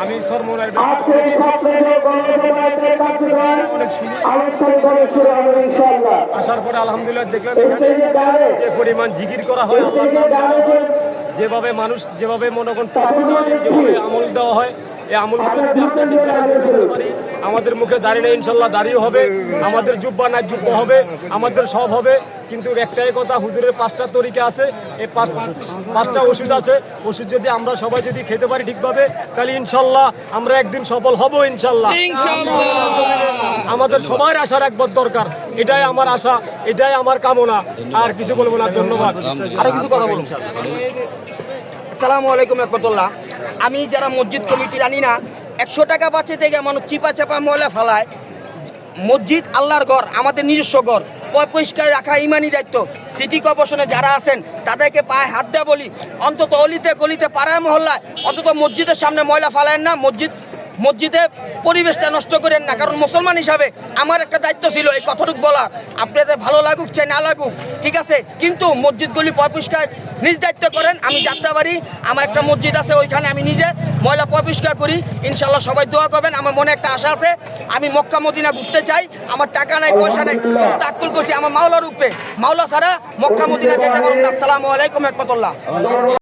আমি আসার পরে আলহামদুলিল্লাহ দেখলাম যে পরিমাণ জিকির করা হয় যেভাবে মানুষ যেভাবে মনে করেন আমল দেওয়া হয় এই আমলগুলো যদি আমরা পারি আমাদের মুখে দাঁড়িয়ে নেই ইনশাল্লাহ দাঁড়িয়ে হবে। আমাদের জুব্বা না জুব্বা হবে আমাদের সব হবে। কিন্তু একটাই কথা হুজুরের পাঁচটা তরিকা আছে এই পাঁচ পাঁচটা ওষুধ আছে। ওষুধ যদি আমরা সবাই যদি খেতে পারি ঠিকভাবে তাহলে ইনশাল্লাহ আমরা একদিন সফল হব ইনশাল্লাহ। আমাদের সবার আশা রাখবার দরকার। এটাই আমার আশা এটাই আমার কামনা। আর কিছু বলব না ধন্যবাদ। আরও কিছু কথা বলুন। আসসালামু আলাইকুম রহমতুল্লাহ। আমি যারা মসজিদ কমিটি জানি না একশো টাকা বাঁচে থেকে মানুষ চিপা চাপা ময়লা ফেলায়। মসজিদ আল্লাহর ঘর, আমাদের নিজস্ব ঘর। পরিষ্কার রাখা ইমানি দায়িত্ব। সিটি কর্পোরেশনে যারা আছেন, তাদেরকে পায়ে হাত দেওয়া বলি। অন্তত অলিতে গলিতে পাড়ায় মহল্লায়, অন্তত মসজিদের সামনে ময়লা ফেলায় না। মসজিদ মসজিদে পরিবেশটা নষ্ট করেন না। কারণ মুসলমান হিসাবে আমার একটা দায়িত্ব ছিল, এই কথাটুকু বলা। আপনাদের ভালো লাগুক, চাই না লাগুক, ঠিক আছে? কিন্তু মসজিদগুলি পরিষ্কার, নিজ দায়িত্ব করেন। আমি যাত্রাবাড়ি, আমার একটা মসজিদ আছে, ওইখানে আমি নিজে ময়লা পরিষ্কার করি। ইনশাল্লাহ সবাই দোয়া করবেন। আমার মনে একটা আশা আছে, আমি মক্কা, মদিনা ঘুরতে চাই। আমার টাকা নাই, পয়সা নাই। তাক্কুল করছি আমার মাওলার রূপে মাওলা ছাড়া মক্কা, মদিনা যেতে পারুন আসসালামু আলাইকুম, রহমতুল্লাহ।